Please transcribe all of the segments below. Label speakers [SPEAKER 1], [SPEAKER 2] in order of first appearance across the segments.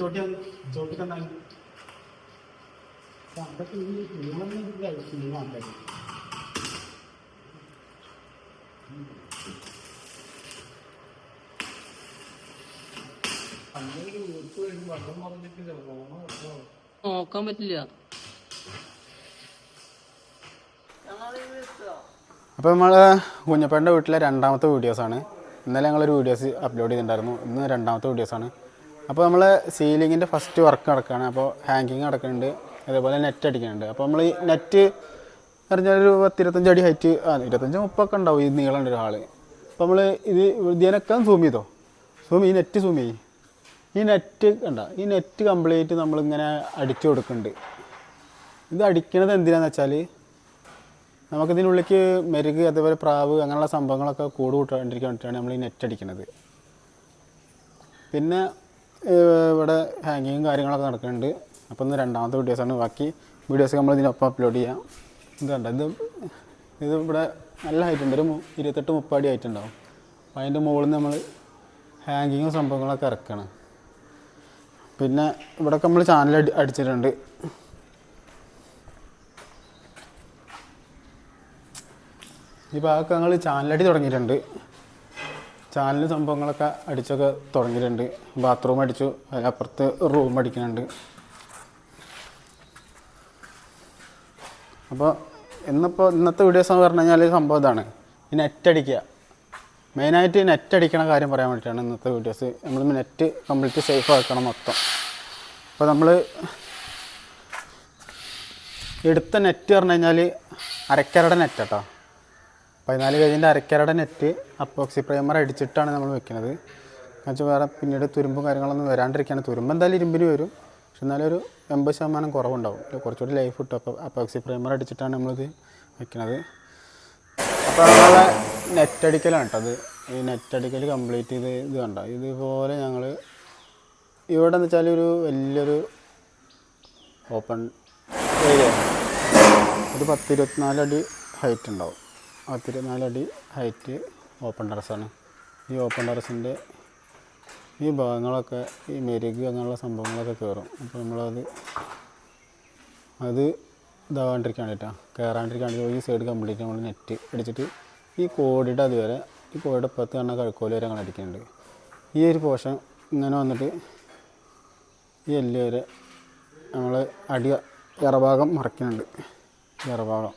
[SPEAKER 1] ചോട്ടി ചോട്ടി തന്നാൽ അതൊക്കെ ഈ നിയമം മാത്രമേ
[SPEAKER 2] നോക്കാൻ പറ്റില്ല.
[SPEAKER 1] അപ്പോൾ നമ്മൾ കുഞ്ഞപ്പേന്റെ വീട്ടിലെ രണ്ടാമത്തെ വീഡിയോസാണ്. ഇന്നലെ ഞങ്ങളൊരു വീഡിയോസ് അപ്ലോഡ് ചെയ്തിട്ടുണ്ടായിരുന്നു. ഇന്ന് രണ്ടാമത്തെ വീഡിയോസാണ് അപ്പോൾ നമ്മൾ സീലിങ്ങിന്റെ ഫസ്റ്റ് വർക്ക് നടക്കുകയാണ് അപ്പോൾ ഹാങ്കിങ് നടക്കുന്നുണ്ട്. അതേപോലെ നെറ്റ് അടിക്കുന്നുണ്ട്. അപ്പോൾ നമ്മൾ ഈ നെറ്റ് പറഞ്ഞാൽ ഒരു പത്തിരുപത്തഞ്ച് അടി ഹൈറ്റ് ആ ഇരുപത്തഞ്ച് മുപ്പൊക്കെ ഉണ്ടാവും. ഈ നീളമുണ്ട് ഒരാൾ അപ്പോൾ നമ്മൾ ഇത് ഇതിനൊക്കെ സൂം ചെയ്തോ? സൂം ഈ നെറ്റ് സൂം ചെയ്യും. ഈ നെറ്റ് കണ്ട? ഈ നെറ്റ് കംപ്ലീറ്റ് നമ്മളിങ്ങനെ അടിച്ചു കൊടുക്കുന്നുണ്ട്. ഇത് അടിക്കണത് എന്തിനാന്ന് വെച്ചാൽ നമുക്കിതിനുള്ളിലേക്ക് മെരുക് അതേപോലെ പ്രാവ് അങ്ങനെയുള്ള സംഭവങ്ങളൊക്കെ കൂട് കൂട്ടാണ്ടിരിക്കാൻ നമ്മൾ ഈ നെറ്റ് അടിക്കുന്നത് പിന്നെ ഇവിടെ ഹാങ്ങിങ്ങും കാര്യങ്ങളൊക്കെ നടക്കുന്നുണ്ട് അപ്പോൾ ഇന്ന് രണ്ടാമത്തെ വീഡിയോസാണ്. ബാക്കി വീഡിയോസ് നമ്മൾ ഇതിനൊപ്പം അപ്ലോഡ് ചെയ്യാം. ഇത് കണ്ട? ഇത് ഇത് ഇവിടെ നല്ല ഹൈറ്റ് ഉണ്ട്. ഒരു ഇരുപത്തെട്ട് അടി ഹൈറ്റ് ഉണ്ടാവും. അപ്പോൾ അതിന്റെ മുകളിൽ നമ്മൾ ഹാങ്ങിങ്ങും സംഭവങ്ങളൊക്കെ ഇറക്കണം. പിന്നെ ഇവിടെയൊക്കെ നമ്മൾ ചാനൽ അടി അടിച്ചിട്ടുണ്ട്. ഈ ഭാഗമൊക്കെ ഞങ്ങൾ ചാനലടി തുടങ്ങിയിട്ടുണ്ട്. ചാനൽ സംഭവങ്ങളൊക്കെ അടിച്ചൊക്കെ തുടങ്ങിയിട്ടുണ്ട്. ബാത്റൂം അടിച്ചു അതിനപ്പുറത്ത് റൂം അടിക്കുന്നുണ്ട്. അപ്പോൾ ഇന്നിപ്പോൾ ഇന്നത്തെ വീഡിയോസ് എന്ന് പറഞ്ഞു കഴിഞ്ഞാൽ സംഭവം ഇതാണ്. ഈ നെറ്റ് അടിക്കുക. മെയിനായിട്ട് നെറ്റ് അടിക്കണ കാര്യം പറയാൻ വേണ്ടിയിട്ടാണ് ഇന്നത്തെ വീഡിയോസ് നമ്മൾ നെറ്റ് കംപ്ലീറ്റ് സേഫ് ആക്കണം മൊത്തം. അപ്പോൾ നമ്മൾ എടുത്ത നെറ്റ് പറഞ്ഞു കഴിഞ്ഞാൽ അരക്കരയുടെ നെറ്റ് കേട്ടോ പതിനാല് കേജിന്റെ അരക്കരയുടെ നെറ്റ് അപ്പോക്സി പ്രൈമർ അടിച്ചിട്ടാണ് നമ്മൾ വെക്കുന്നത്. എന്നുവെച്ചാൽ വേറെ പിന്നീട് തുരുമ്പും കാര്യങ്ങളൊന്നും വരാണ്ടിരിക്കുകയാണ് തുരുമ്പ് എന്തായാലും ഇരുമ്പിന് വരും. പക്ഷെ എന്നാലും ഒരു എൺപത് ശതമാനം കുറവുണ്ടാവും. കുറച്ചുകൂടി ലൈഫ് കിട്ടും. അപ്പോൾ അപ്പോക്സി പ്രൈമർ അടിച്ചിട്ടാണ് നമ്മളിത് വെക്കുന്നത്. അപ്പോൾ നമ്മളെ നെറ്റ് അടിക്കലാണ് അത്. ഈ നെറ്റ് അടിക്കൽ കംപ്ലീറ്റ് ചെയ്ത് ഇത് കണ്ടോ? ഇതുപോലെ ഞങ്ങൾ ഇവിടെ എന്ന് വെച്ചാൽ ഒരു വലിയൊരു ഓപ്പൺ ഏരിയ ഒരു പത്ത് ഇരുപത്തിനാല് അടി ഹൈറ്റ് ഉണ്ടാവും. പത്ത് നാലടി ഹൈറ്റ് ഓപ്പൺ ടെറസാണ് ഈ ഓപ്പൺ ടെറസിന്റെ ഈ ഭാഗങ്ങളൊക്കെ ഈ മെരുക് അങ്ങനെയുള്ള സംഭവങ്ങളൊക്കെ കയറും. അപ്പോൾ നമ്മളത് അത് ഇതാവാണ്ടിരിക്കാൻ വേണ്ടിയിട്ടാണ് കയറാണ്ടിരിക്കാൻ വേണ്ടി ഈ സൈഡ് കംപ്ലീറ്റ് നമ്മൾ നെറ്റ് അടിച്ചിട്ട് ഈ കോടിയുടെ അതുവരെ ഈ കോടിയുടെ പത്ത് എണ്ണ കഴുക്കോൽ വരെ അങ്ങനെ അടിക്കുന്നുണ്ട്. ഈ ഒരു പോഷൻ ഇങ്ങനെ വന്നിട്ട് ഈ എല്ല് വരെ നമ്മൾ അടി ഇറഭാഗം മറക്കുന്നുണ്ട്. ഇറഭാഗം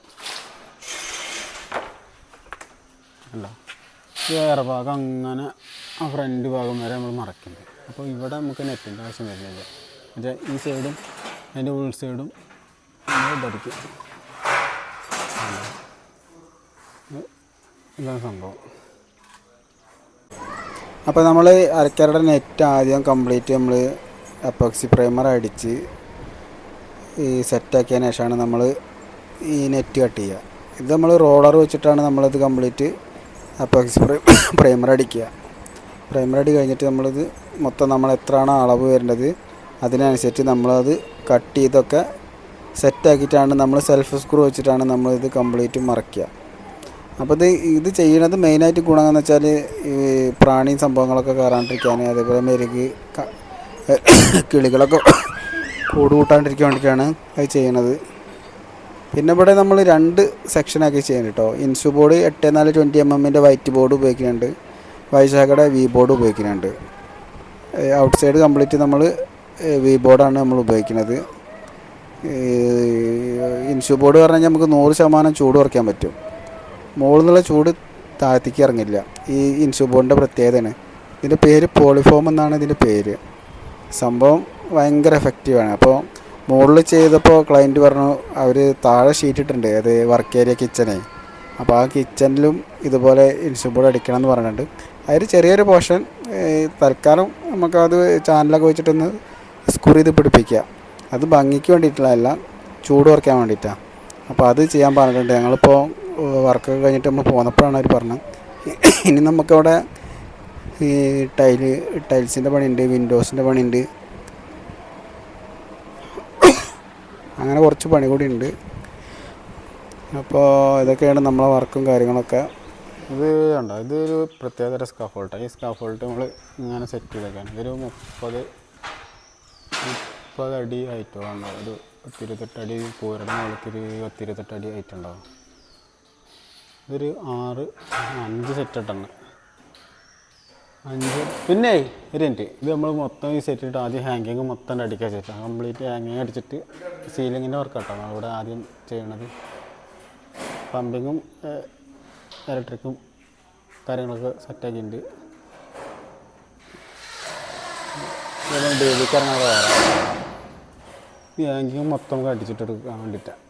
[SPEAKER 1] അല്ല വേറെ ഭാഗം അങ്ങനെ ആ ഫ്രണ്ട് ഭാഗം വരെ നമ്മൾ മറക്കുന്നത് അപ്പോൾ ഇവിടെ നമുക്ക് നെറ്റിന്റെ ആവശ്യം വരുന്നില്ല. മറ്റേ ഈ സൈഡും അതിന്റെ ഉൾ സൈഡും ഇതടിക്കും. ഇതാണ് സംഭവം. അപ്പോൾ നമ്മൾ അരക്കരയുടെ നെറ്റ് ആദ്യം കംപ്ലീറ്റ് നമ്മൾ അപ്പോക്സി പ്രൈമർ അടിച്ച് ഈ സെറ്റാക്കിയതിന് ശേഷമാണ് നമ്മൾ ഈ നെറ്റ് കട്ട് ചെയ്യുക. ഇത് നമ്മൾ റോളർ വെച്ചിട്ടാണ് നമ്മളിത് കംപ്ലീറ്റ് അപ്പോക്സി പ്രൈ പ്രൈമർ അടിക്കുക പ്രൈമർ അടി കഴിഞ്ഞിട്ട് നമ്മളിത് മൊത്തം നമ്മൾ എത്രയാണോ അളവ് വരേണ്ടത് അതിനനുസരിച്ച് നമ്മളത് കട്ട് ചെയ്തൊക്കെ സെറ്റാക്കിയിട്ടാണ് നമ്മൾ സെൽഫ് സ്ക്രൂ വെച്ചിട്ടാണ് നമ്മളിത് കംപ്ലീറ്റ് മറയ്ക്കുക. അപ്പോൾ ഇത് ഇത് ചെയ്യണത് മെയിനായിട്ട് ഗുണം എന്ന് വെച്ചാൽ ഈ പ്രാണിയും സംഭവങ്ങളൊക്കെ കയറാണ്ടിരിക്കാൻ അതേപോലെ മെരുക് കിളികളൊക്കെ കൂടുകൂട്ടാണ്ടിരിക്കാൻ വേണ്ടിയിട്ടാണ് അത് ചെയ്യണത് പിന്നെ ഇവിടെ നമ്മൾ രണ്ട് സെക്ഷനാക്കി ചെയ്യുന്നത് കേട്ടോ ഇൻസു ബോർഡ് എട്ട് നാല് ട്വന്റി എം എമ്മിന്റെ വൈറ്റ് ബോർഡ് ഉപയോഗിക്കുന്നുണ്ട്. വൈശാഖയുടെ വി ബോർഡ് ഉപയോഗിക്കുന്നുണ്ട്. ഔട്ട് സൈഡ് കംപ്ലീറ്റ് നമ്മൾ വി ബോർഡാണ് നമ്മൾ ഉപയോഗിക്കുന്നത്. ഇൻസു ബോർഡ് പറഞ്ഞാൽ നമുക്ക് നൂറ് ശതമാനം ചൂട് കുറയ്ക്കാൻ പറ്റും. മുകളിൽ നിന്നുള്ള ചൂട് താഴത്തേക്ക് ഇറങ്ങില്ല. ഈ ഇൻസു ബോർഡിന്റെ പ്രത്യേകതയാണ്. ഇതിന്റെ പേര് പോളിഫോം എന്നാണ് ഇതിന്റെ പേര്. സംഭവം ഭയങ്കര എഫക്റ്റീവാണ് അപ്പോൾ മുകളിൽ ചെയ്തപ്പോൾ ക്ലയന്റ് പറഞ്ഞു അവർ താഴെ ഷീറ്റ് ഇട്ടിട്ടുണ്ട് അത് വർക്ക് ഏരിയ കിച്ചനെ അപ്പോൾ ആ കിച്ചനിലും ഇതുപോലെ ഇൻസുബോർഡ് അടിക്കണം എന്ന് പറഞ്ഞിട്ടുണ്ട്. അതിൽ ചെറിയൊരു പോർഷൻ തൽക്കാലം നമുക്കത് ചാനലൊക്കെ വെച്ചിട്ടൊന്ന് സ്കൂർ ചെയ്ത് പിടിപ്പിക്കുക. അത് ഭംഗിക്ക് വേണ്ടിയിട്ടുള്ളതല്ല ചൂട് കുറയ്ക്കാൻ വേണ്ടിയിട്ടാണ് അപ്പോൾ അത് ചെയ്യാൻ പറഞ്ഞിട്ടുണ്ട്. ഞങ്ങളിപ്പോൾ വർക്കൊക്കെ കഴിഞ്ഞിട്ട് നമ്മൾ പോന്നപ്പോഴാണ് അവർ പറഞ്ഞത്. ഇനി നമുക്കവിടെ ഈ ടൈൽ ടൈൽസിന്റെ പണിയുണ്ട് വിൻഡോസിന്റെ പണിയുണ്ട്. അങ്ങനെ കുറച്ച് പണി കൂടി ഉണ്ട്. അപ്പോൾ ഇതൊക്കെയാണ് നമ്മളെ വർക്കും കാര്യങ്ങളൊക്കെ. ഇത് ഉണ്ടോ ഇതൊരു പ്രത്യേകതര സ്കാഫോൾട്ടാണ് ഈ സ്കാഫോൾട്ട് നമ്മൾ ഇങ്ങനെ സെറ്റ് ചെയ്തേക്കാണ്. ഇതൊരു മുപ്പത് മുപ്പത് അടി ഹൈറ്റോ കണ്ടോ ഒരു പത്തിരുപത്തെട്ടടി അടി കൂരയുടെ മുകളിലേക്ക് ഒരു പത്തിരുപത്തെട്ട് അടി ഹൈറ്റ് ഉണ്ടാവും ഇതൊരു ആറ് അഞ്ച് സെറ്റ് ഇട്ടെണ്ണം. അഞ്ച്. പിന്നെ ഒരു മിനിറ്റ് ഇത് നമ്മൾ മൊത്തം ഈ സെറ്റ് ഇട്ട് ആദ്യം ഹാങ്കിങ് മൊത്തം അടിക്കാൻ വെച്ചിട്ട് കംപ്ലീറ്റ് ഹാങ്കിങ് അടിച്ചിട്ട് സീലിങ്ങിന്റെ വർക്ക് കേട്ടോ നമ്മളിവിടെ ആദ്യം ചെയ്യണത്. പമ്പിങ്ങും ഇലക്ട്രിക്കും കാര്യങ്ങളൊക്കെ സെറ്റാക്കിയിട്ടുണ്ട് ഡെയിലി ഇറങ്ങാൻ വേറെ ഹാങ്കിങ് മൊത്തം നമുക്ക് അടിച്ചിട്ട് എടുക്കാൻ വേണ്ടിയിട്ടാണ്